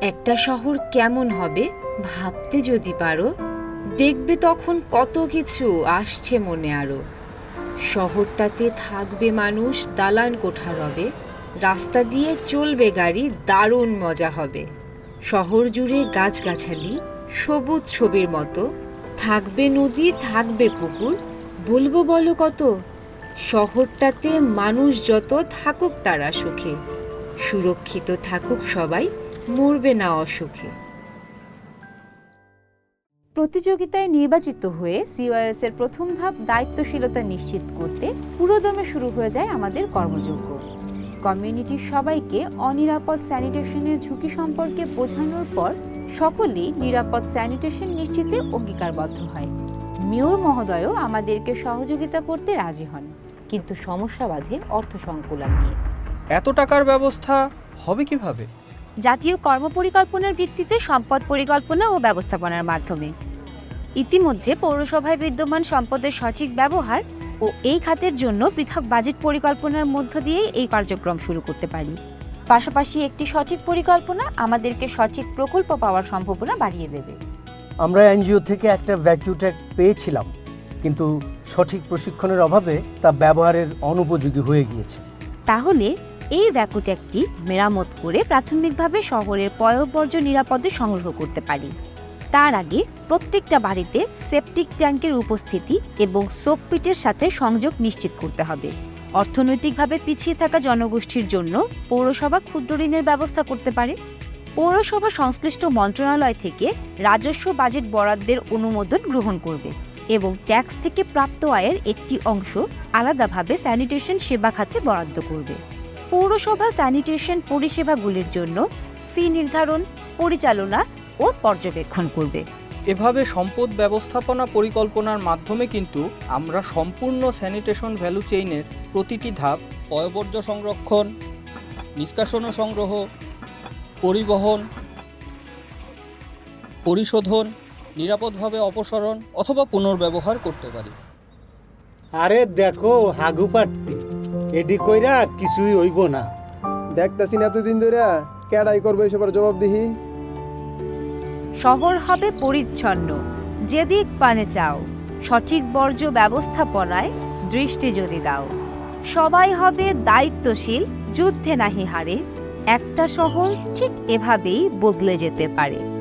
একটা শহর কেমন হবে ভাবতে যদি পারো, দেখবে তখন কত কিছু আসছে মনে আরও। শহরটাতে থাকবে মানুষ দালান কোঠা রবে রাস্তা দিয়ে চলবে গাড়ি, দারুণ মজা হবে। শহর জুড়ে গাছগাছালি, সবুজ ছবির মতো, থাকবে নদী, থাকবে পুকুর, বলব বলো কত? শহরটাতে মানুষ যত থাকুক তারা সুখে, সুরক্ষিত থাকুক সবাই মরবে না অসুখে। প্রতিযোগিতায় নির্বাচিত হয়ে সিওএস এর প্রথম ধাপ দায়িত্বশীলতা নিশ্চিত করতে পুরোদমে শুরু হয়ে যায় আমাদের কর্মযজ্ঞ। কমিউনিটির সবাইকে অনিরাপদ স্যানিটেশনের ঝুঁকি সম্পর্কে বোঝানোর পর সকলেই নিরাপদ স্যানিটেশন নিশ্চিতে অঙ্গীকারবদ্ধ হয়। মেয়র মহোদয়ও আমাদেরকে সহযোগিতা করতে রাজি হন কিন্তু সমস্যা বাধে অর্থ সংকুলন নিয়ে। এত টাকার ব্যবস্থা হবে কীভাবে? জাতীয় কর্মপরিকল্পনার ভিত্তিতে সম্পদ পরিকল্পনা ও ব্যবস্থাপনার মাধ্যমে। ইতিমধ্যে পৌরসভায় বিদ্যমান সম্পদের সঠিক ব্যবহার ও এই খাতের জন্য পৃথক বাজেট পরিকল্পনার মধ্য দিয়েই এই কার্যক্রম শুরু করতে পারি। পাশাপাশি একটি সঠিক পরিকল্পনা আমাদেরকে সঠিক প্রকল্প পাওয়ার সম্ভাবনা বাড়িয়ে দেবে। আমরা এনজিও থেকে একটা ভ্যাকিউট্যাগ পেয়েছিলাম কিন্তু সঠিক প্রশিক্ষণের অভাবে তা ব্যবহারের অনুপযোগী হয়ে গিয়েছে। তাহলে এই ভ্যাকুট্যাগটি মেরামত করে প্রাথমিকভাবে শহরের পয়ঃবর্জ্য নিরাপদে সংগ্রহ করতে পারি। তার আগে প্রত্যেকটা বাড়িতে সেপটিক ট্যাঙ্কের উপস্থিতি এবং সোপপিটের সাথে সংযোগ নিশ্চিত করতে হবে। অর্থনৈতিকভাবে পিছিয়ে থাকা জনগোষ্ঠীর জন্য পৌরসভা ক্ষুদ্র ঋণের ব্যবস্থা করতে পারে। পৌরসভা সংশ্লিষ্ট মন্ত্রণালয় থেকে রাজস্ব বাজেট বরাদ্দের অনুমোদন গ্রহণ করবে এবং ট্যাক্স থেকে প্রাপ্ত আয়ের একটি অংশ আলাদাভাবে স্যানিটেশন সেবা খাতে বরাদ্দ করবে। পৌরসভা স্যানিটেশন পরিষেবাগুলির জন্য ফি নির্ধারণ পরিচালনা ও পর্যবেক্ষণ করবে। এভাবে সম্পদ ব্যবস্থাপনা পরিকল্পনার মাধ্যমে কিন্তু আমরা সম্পূর্ণ স্যানিটেশন ভ্যালু চেইনের প্রতিটি ধাপ পয়বর্জ্য সংরক্ষণ নিষ্কাশন ও সংগ্রহ পরিবহন পরিশোধন নিরাপদভাবে অপসারণ অথবা পুনর্ব্যবহার করতে পারি। আরে দেখো হাগু পাট্টি। এডি কইরা কিছুই হইব না। দেখতাছি না এতদিন ধরে কেডাই করব এসবের জবাব দিহি শহর হবে পরিচ্ছন্ন। যেদিক পানে চাও সঠিক বর্জ্য ব্যবস্থাপনায় দৃষ্টি যদি দাও। সবাই হবে দায়িত্বশীল যুদ্ধে নাহি হারে। একটা শহর ঠিক এভাবেই বদলে যেতে পারে।